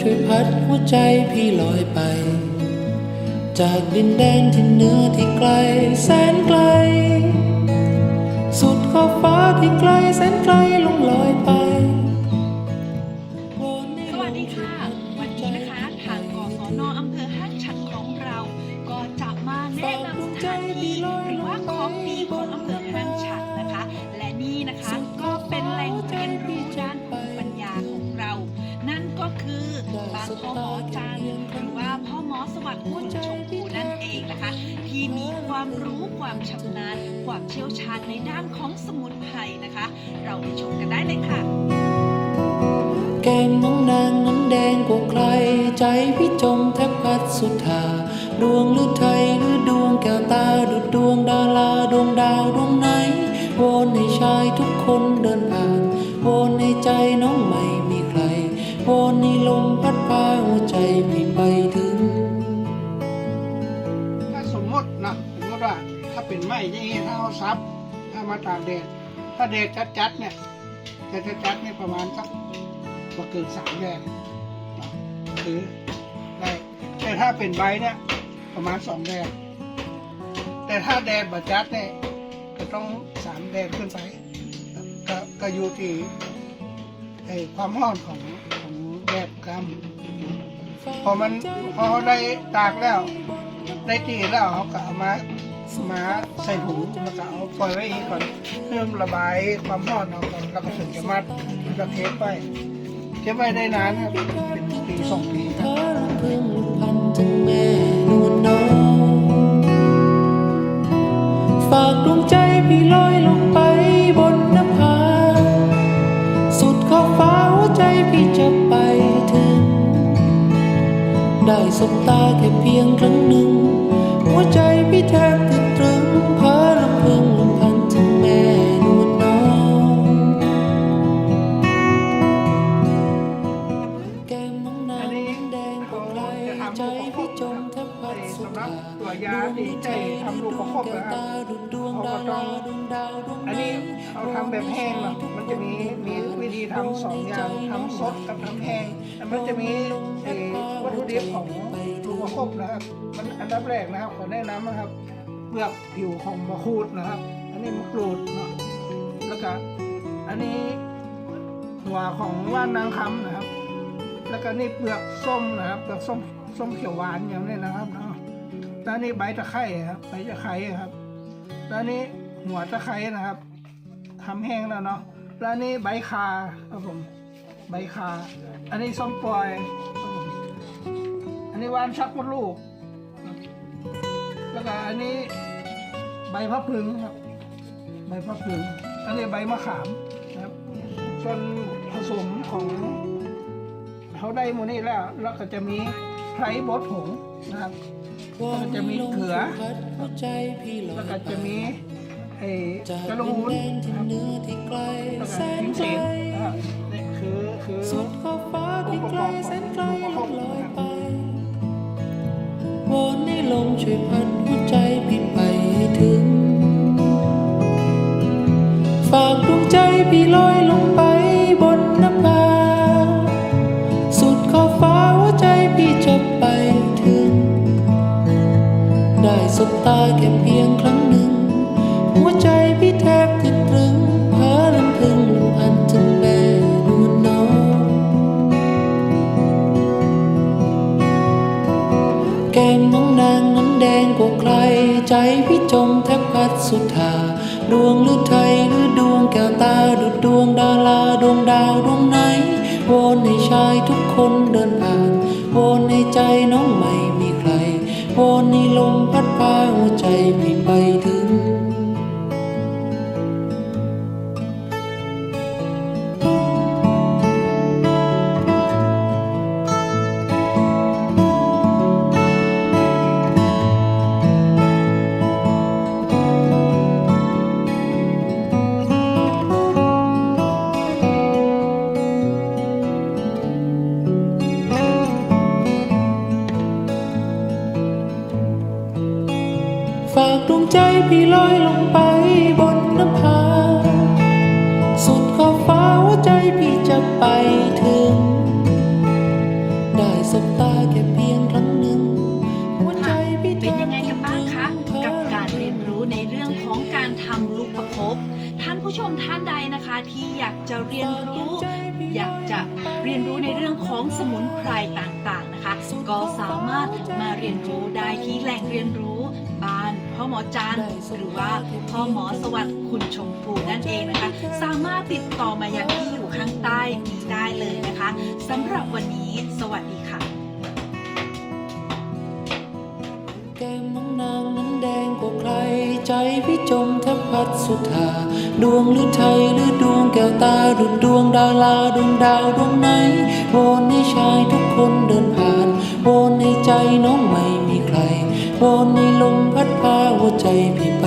ช่วยพัดหัวใจพี่ลอยไป จากดินแดนที่เหนือที่ไกลแสนไกล สุดขอบฟ้าที่ไกลแสนไกลลงลอยไปสวัสดีค่ะ วันนี้นะคะทางกศนอำเภอห้างฉัดของเรา ก็จะมาแนะนำสถานที่หรือว่าของดีของอำเภอห้างฉัดนะคะ และนี่นะคะก็เป็นแหล่งเรียนรู้ด้าน บ้านพ่อหมอจันหรือว่าพ่อหมอสวัสดิ์คุณชมพูนั่นเองนะคะ ที่มีความรู้ความชำนาญความเชี่ยวชาญในด้านของสมุนไพรนะคะ เราไปชมกันได้เลยค่ะ แก้มน้องนางนั้นแดงกว่าใคร ใจพี่จมแทบพัดสุดทาดวงหรือไทยหรือดวงแก้วตาดุดดวงดาราดวงดาวดวงไหนวนให้ชายทุกคนเดินผ่านวนให้ใจน้องไม่ วอนให้ลมพัดพาหัวใจพี่ไปถึง ถ้าสมมตินะสมมติว่าถ้าเป็นไม้อย่างนี้ถ้าเอาซับถ้ามาตากแดดถ้าแดดจัดๆเนี่ยแต่จัดๆเนี่ยประมาณสักบ่เกินสามแดดเนาะคือได้แต่ถ้าเป็นใบเนี่ยประมาณสองแดดแต่ถ้าแดดบัจัดเนี่ยก็ต้องสามแดดขึ้นไปก็อยู่ที่ ไอ้ความร้อนของของแดดกรรมพอมันพอเขาได้ตากแล้ว ได้ตีแล้วเขาก็เอามามาใส่ถุงแล้วก็เอาปล่อยไว้อีกก่อนเพื่อระบายความร้อนออกก่อนแล้วก็ถึงจะมัดจะเทปไปเก็บไว้ได้นานครับเป็นปีสองปีครับเธอลำพึงพันถึงแม่นวลน้องฝากดวงใจพี่ลอยลงไป ใช้ทำลูกประคบนะครับตาดุดดวงดาวราดวงอันนี้เขาทำแบบแห้งเนาะมันจะมีมีวิธีทำสองอย่างทำสดกับทำแห้งมันจะมีวัตถุดิบของลูกประคบนะครับ มันอันดับแรกนะครับขอแนะนำนะครับเปลือกผิวของมะขูดนะครับ อันนี้มะกรูดเนาะแล้วก็อันนี้หัวของว่านนางคำนะครับ แล้วก็นี่เปลือกส้มนะครับเปลือกส้มส้มเขียวหวานอย่างนี้นะครับ เนาะแล้วนี่ใบตะไคร้ครับใบตะไคร้ครับแล้วนี่หัวตะไคร้นะครับทำแห้งแล้วเนาะแล้วนี่ใบคาครับผมใบคา อันนี้ส้มปล่อยครับผมอันนี้วานชักมดลูก แล้วก็อันนี้ใบพะพึงครับ ใบพะพึงอันนี้ใบมะขามนะครับส่วนผสมของเขาได้หมูนี่แล้ว แล้วก็จะมีไพรบดผงนะครับ ก็จะมีเขือแล้วก็จะมีไอ้กระดิลูนแดนที่นะครับเหนือที่ไกลแล้วก็ทิ้งเศลษนี่คือคือสุดขอบฟ้าที่ไกลแสนไกลลอยลอยไปวอนให้ลมช่วยพัดหัวใจพี่ไปให้ถึง ฝากดวงใจพี่ลอยลงไป ได้สบตาแค่เพียงครั้งหนึ่ง หัวใจพี่แทบติดตรึงเพ้อลำพึงลำพันถึงแม่นวลน้องแก้มน้องนางนั้นแดงกว่าใคร ใจพี่จมแทบพัดสุดทาดวงหรือไทยหรือดวงแก้วตาดุดดวงดาราดวงดาวดวงไหนวอนให้ชายทุกคนเดินผ่านวอนให้ใจน้องไม่มี วอนในลมพัดพาหัวใจพี่ไปู้ในเรื่องของการทำลูกประคบ ท่านผู้ชมท่านใดนะคะ ที่อยากจะเรียนรู้ อยากจะเรียนรู้ในเรื่องของสมุนไพรต่างๆนะคะ ก็สามารถมาเรียนรู้ได้ที่แหล่งเรียนรู้บ้านพ่อหมอจันหรือว่าพ่อหมอสวัสดิ์คุณชมพูนั่นเองนะคะ สามารถติดต่อมายังที่อยู่ข้างใต้นี้ได้เลยนะคะสำหรับวันนี้ สวัสดีค่ะ ใครใจพี่จมแทบพัดสุธาดวงหรือไทยหรือดวงแก้วตาดุดดวงดาราดวงดาวดวงไหนวนให้ชายทุกคนเดินผ่านวนในใจน้องไม่มีใครวนในลมพัดพาหัวใจพี่ไป